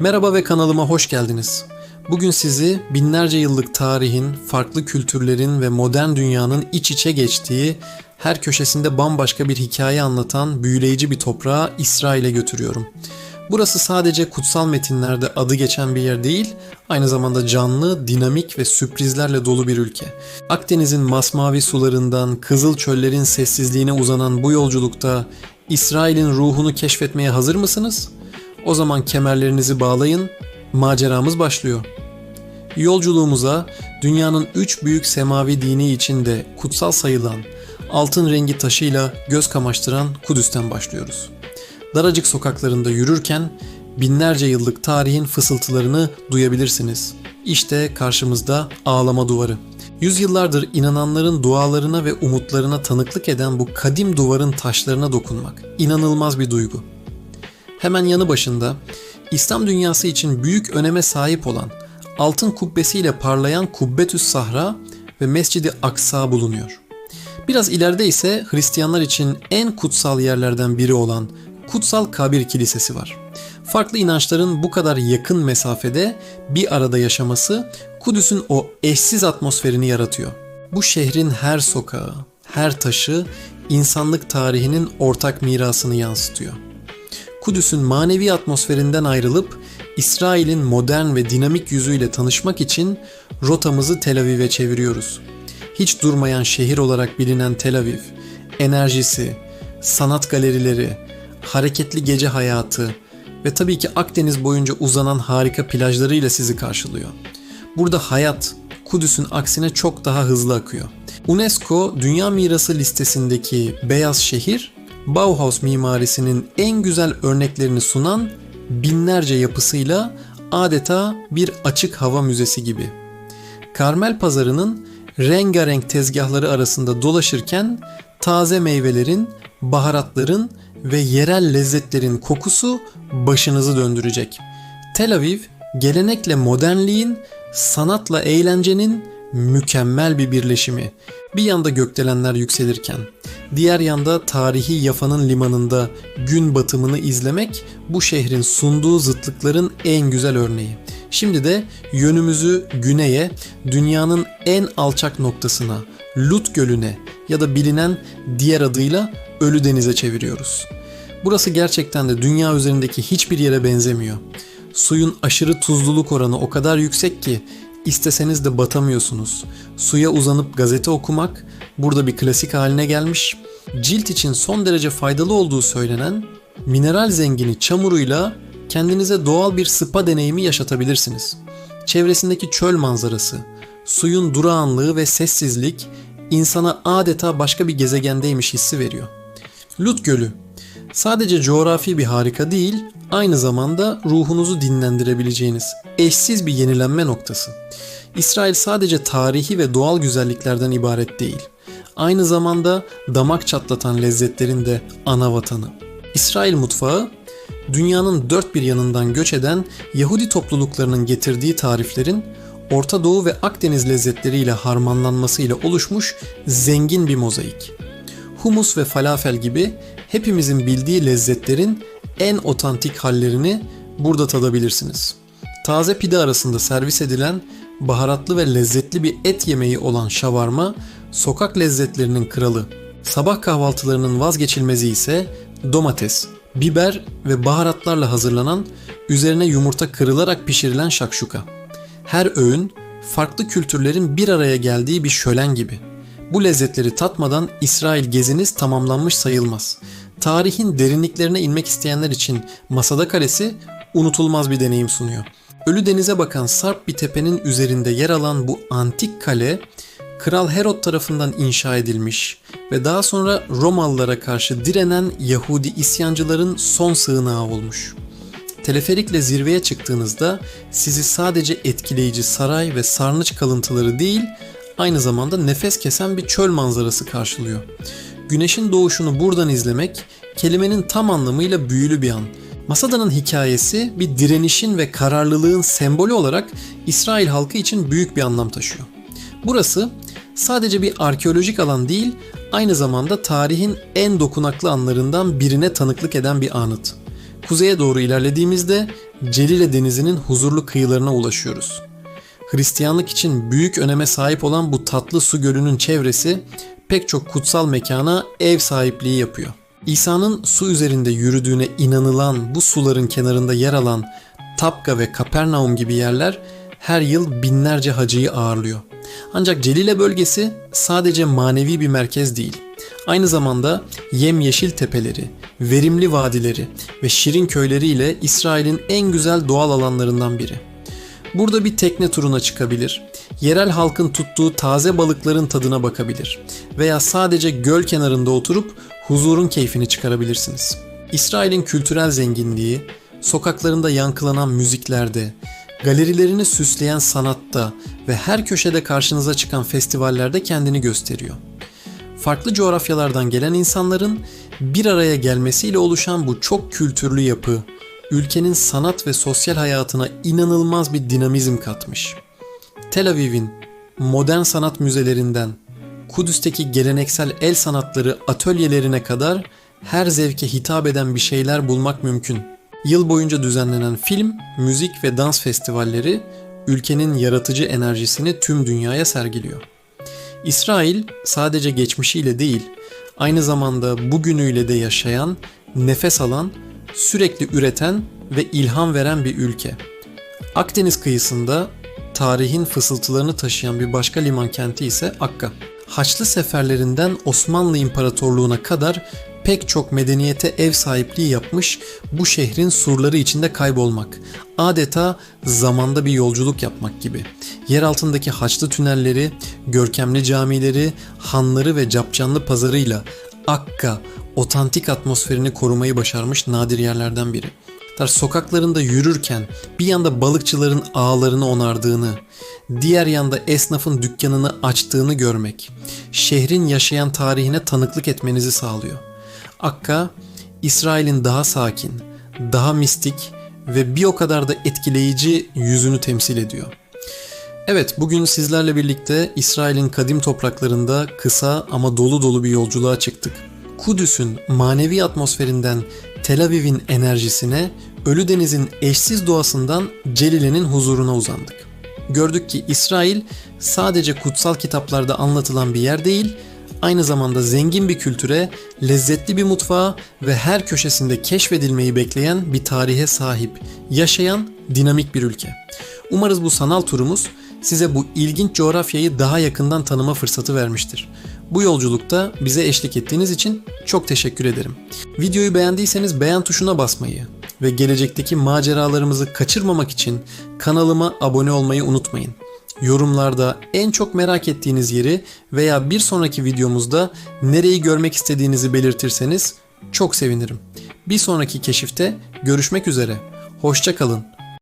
Merhaba ve kanalıma hoş geldiniz. Bugün sizi binlerce yıllık tarihin, farklı kültürlerin ve modern dünyanın iç içe geçtiği, her köşesinde bambaşka bir hikaye anlatan büyüleyici bir toprağa İsrail'e götürüyorum. Burası sadece kutsal metinlerde adı geçen bir yer değil, aynı zamanda canlı, dinamik ve sürprizlerle dolu bir ülke. Akdeniz'in masmavi sularından Kızıl Çöllerin sessizliğine uzanan bu yolculukta İsrail'in ruhunu keşfetmeye hazır mısınız? O zaman kemerlerinizi bağlayın, maceramız başlıyor. Yolculuğumuza dünyanın üç büyük semavi dini içinde kutsal sayılan altın rengi taşıyla göz kamaştıran Kudüs'ten başlıyoruz. Daracık sokaklarında yürürken binlerce yıllık tarihin fısıltılarını duyabilirsiniz. İşte karşımızda ağlama duvarı. Yüzyıllardır inananların dualarına ve umutlarına tanıklık eden bu kadim duvarın taşlarına dokunmak inanılmaz bir duygu. Hemen yanı başında İslam dünyası için büyük öneme sahip olan altın kubbesiyle parlayan Kubbetüs Sahra ve Mescidi Aksa bulunuyor. Biraz ileride ise Hristiyanlar için en kutsal yerlerden biri olan Kutsal Kabir Kilisesi var. Farklı inançların bu kadar yakın mesafede bir arada yaşaması Kudüs'ün o eşsiz atmosferini yaratıyor. Bu şehrin her sokağı, her taşı insanlık tarihinin ortak mirasını yansıtıyor. Kudüs'ün manevi atmosferinden ayrılıp İsrail'in modern ve dinamik yüzüyle tanışmak için rotamızı Tel Aviv'e çeviriyoruz. Hiç durmayan şehir olarak bilinen Tel Aviv, enerjisi, sanat galerileri, hareketli gece hayatı ve tabii ki Akdeniz boyunca uzanan harika plajlarıyla sizi karşılıyor. Burada hayat Kudüs'ün aksine çok daha hızlı akıyor. UNESCO Dünya Mirası listesindeki Beyaz Şehir, Bauhaus mimarisinin en güzel örneklerini sunan binlerce yapısıyla adeta bir açık hava müzesi gibi. Karmel Pazarı'nın rengarenk tezgahları arasında dolaşırken taze meyvelerin, baharatların ve yerel lezzetlerin kokusu başınızı döndürecek. Tel Aviv, gelenekle modernliğin, sanatla eğlencenin mükemmel bir birleşimi. Bir yanda gökdelenler yükselirken, diğer yanda tarihi Yafa'nın limanında gün batımını izlemek bu şehrin sunduğu zıtlıkların en güzel örneği. Şimdi de yönümüzü güneye, dünyanın en alçak noktasına, Lut Gölü'ne ya da bilinen diğer adıyla Ölü Deniz'e çeviriyoruz. Burası gerçekten de dünya üzerindeki hiçbir yere benzemiyor. Suyun aşırı tuzluluk oranı o kadar yüksek ki isteseniz de batamıyorsunuz. Suya uzanıp gazete okumak burada bir klasik haline gelmiş. Cilt için son derece faydalı olduğu söylenen mineral zengini çamuruyla kendinize doğal bir spa deneyimi yaşatabilirsiniz. Çevresindeki çöl manzarası, suyun durağanlığı ve sessizlik insana adeta başka bir gezegendeymiş hissi veriyor. Lut Gölü sadece coğrafi bir harika değil, aynı zamanda ruhunuzu dinlendirebileceğiniz eşsiz bir yenilenme noktası. İsrail sadece tarihi ve doğal güzelliklerden ibaret değil. Aynı zamanda damak çatlatan lezzetlerin de ana vatanı. İsrail mutfağı dünyanın dört bir yanından göç eden Yahudi topluluklarının getirdiği tariflerin Orta Doğu ve Akdeniz lezzetleriyle harmanlanmasıyla oluşmuş zengin bir mozaik. Humus ve falafel gibi hepimizin bildiği lezzetlerin en otantik hallerini burada tadabilirsiniz. Taze pide arasında servis edilen baharatlı ve lezzetli bir et yemeği olan şavarma sokak lezzetlerinin kralı. Sabah kahvaltılarının vazgeçilmezi ise domates, biber ve baharatlarla hazırlanan üzerine yumurta kırılarak pişirilen şakşuka. Her öğün farklı kültürlerin bir araya geldiği bir şölen gibi. Bu lezzetleri tatmadan İsrail geziniz tamamlanmış sayılmaz. Tarihin derinliklerine inmek isteyenler için Masada Kalesi unutulmaz bir deneyim sunuyor. Ölü denize bakan sarp bir tepenin üzerinde yer alan bu antik kale Kral Herod tarafından inşa edilmiş ve daha sonra Romalılara karşı direnen Yahudi isyancıların son sığınağı olmuş. Teleferikle zirveye çıktığınızda sizi sadece etkileyici saray ve sarnıç kalıntıları değil, aynı zamanda nefes kesen bir çöl manzarası karşılıyor. Güneşin doğuşunu buradan izlemek kelimenin tam anlamıyla büyülü bir an. Masada'nın hikayesi bir direnişin ve kararlılığın sembolü olarak İsrail halkı için büyük bir anlam taşıyor. Burası sadece bir arkeolojik alan değil, aynı zamanda tarihin en dokunaklı anlarından birine tanıklık eden bir anıt. Kuzeye doğru ilerlediğimizde Celile Denizi'nin huzurlu kıyılarına ulaşıyoruz. Hristiyanlık için büyük öneme sahip olan bu tatlı su gölünün çevresi pek çok kutsal mekana ev sahipliği yapıyor. İsa'nın su üzerinde yürüdüğüne inanılan bu suların kenarında yer alan Tapka ve Kapernaum gibi yerler her yıl binlerce hacıyı ağırlıyor. Ancak Celile bölgesi sadece manevi bir merkez değil. Aynı zamanda yemyeşil tepeleri, verimli vadileri ve şirin köyleriyle İsrail'in en güzel doğal alanlarından biri. Burada bir tekne turuna çıkabilir, yerel halkın tuttuğu taze balıkların tadına bakabilir veya sadece göl kenarında oturup huzurun keyfini çıkarabilirsiniz. İsrail'in kültürel zenginliği, sokaklarında yankılanan müziklerde, galerilerini süsleyen sanatta ve her köşede karşınıza çıkan festivallerde kendini gösteriyor. Farklı coğrafyalardan gelen insanların bir araya gelmesiyle oluşan bu çok kültürlü yapı, ülkenin sanat ve sosyal hayatına inanılmaz bir dinamizm katmış. Tel Aviv'in modern sanat müzelerinden Kudüs'teki geleneksel el sanatları atölyelerine kadar her zevke hitap eden bir şeyler bulmak mümkün. Yıl boyunca düzenlenen film, müzik ve dans festivalleri ülkenin yaratıcı enerjisini tüm dünyaya sergiliyor. İsrail sadece geçmişiyle değil, aynı zamanda bugünüyle de yaşayan, nefes alan, sürekli üreten ve ilham veren bir ülke. Akdeniz kıyısında tarihin fısıltılarını taşıyan bir başka liman kenti ise Akka. Haçlı seferlerinden Osmanlı İmparatorluğu'na kadar pek çok medeniyete ev sahipliği yapmış bu şehrin surları içinde kaybolmak. Adeta zamanda bir yolculuk yapmak gibi. Yer altındaki haçlı tünelleri, görkemli camileri, hanları ve capcanlı pazarıyla Akka, otantik atmosferini korumayı başarmış nadir yerlerden biri. Sokaklarında yürürken bir yanda balıkçıların ağlarını onardığını, diğer yanda esnafın dükkanını açtığını görmek, şehrin yaşayan tarihine tanıklık etmenizi sağlıyor. Akka, İsrail'in daha sakin, daha mistik ve bir o kadar da etkileyici yüzünü temsil ediyor. Evet, bugün sizlerle birlikte İsrail'in kadim topraklarında kısa ama dolu dolu bir yolculuğa çıktık. Kudüs'ün manevi atmosferinden Tel Aviv'in enerjisine, Ölü Deniz'in eşsiz doğasından Celile'nin huzuruna uzandık. Gördük ki İsrail sadece kutsal kitaplarda anlatılan bir yer değil, aynı zamanda zengin bir kültüre, lezzetli bir mutfağa ve her köşesinde keşfedilmeyi bekleyen bir tarihe sahip, yaşayan dinamik bir ülke. Umarız bu sanal turumuz size bu ilginç coğrafyayı daha yakından tanıma fırsatı vermiştir. Bu yolculukta bize eşlik ettiğiniz için çok teşekkür ederim. Videoyu beğendiyseniz beğen tuşuna basmayı ve gelecekteki maceralarımızı kaçırmamak için kanalıma abone olmayı unutmayın. Yorumlarda en çok merak ettiğiniz yeri veya bir sonraki videomuzda nereyi görmek istediğinizi belirtirseniz çok sevinirim. Bir sonraki keşifte görüşmek üzere. Hoşça kalın.